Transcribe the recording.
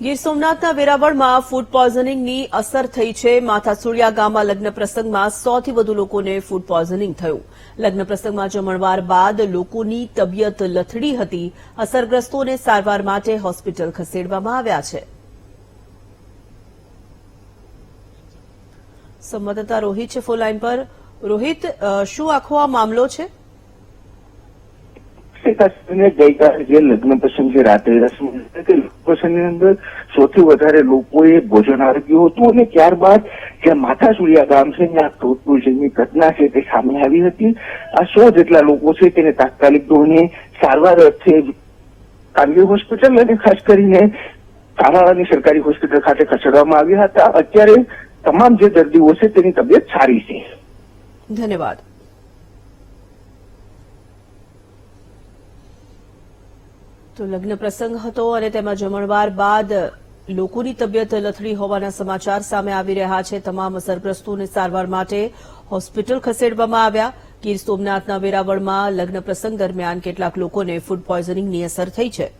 Gir સોમનાથના વેરાવળમાં food પોઈઝનિંગની અસર થઈ છે. માથાસુળિયા ગામમાં લગ્ન પ્રસંગમાં સોથી વધુ લોકોને ફૂડ પોઈઝનિંગ થયું. લગ્ન પ્રસંગમાં જમણવાર બાદ લોકોની તબિયત લથડી હતી. અસરગ્રસ્તોને સારવાર માટે હોસ્પિટલ ખસેડવામાં આવ્યા છે. સંવાદદાતા રોહિત છે ફોનલાઈન પર. રોહિત શું આખો આ મામલો છે? ગઈકાલે જે લગ્ન પ્રસંગ છે રાત્રે રસમ કે અંદર સૌથી વધારે લોકોએ ભોજન આરોગ્યું હતું અને ત્યારબાદ જે માથાસુરિયા ગામ છે જ્યાં ટોટનું ઘટના છે તે સામે આવી હતી. આ સો જેટલા લોકો છે તેને તાત્કાલિક ધોરણે સારવાર અર્થે ખાનગી હોસ્પિટલ અને ખાસ કરીને તાલાળાની સરકારી હોસ્પિટલ ખાતે ખસેડવામાં આવ્યા હતા. અત્યારે તમામ જે દર્દીઓ છે તેની તબિયત સારી છે. ધન્યવાદ. તો લગ્ન પ્રસંગ હતો અને તેમાં જમણવાર બાદ લોકોની તબિયત લથડી હોવાના સમાચાર સામે આવી રહ્યા છે. તમામ અસરગ્રસ્તોને સારવાર માટે હોસ્પિટલ ખસેડવામાં આવ્યા. ગીર સોમનાથના વેરાવળમાં લગ્ન પ્રસંગ દરમિયાન કેટલાક લોકોને ફૂડ પોઈઝનિંગની અસર થઈ છે.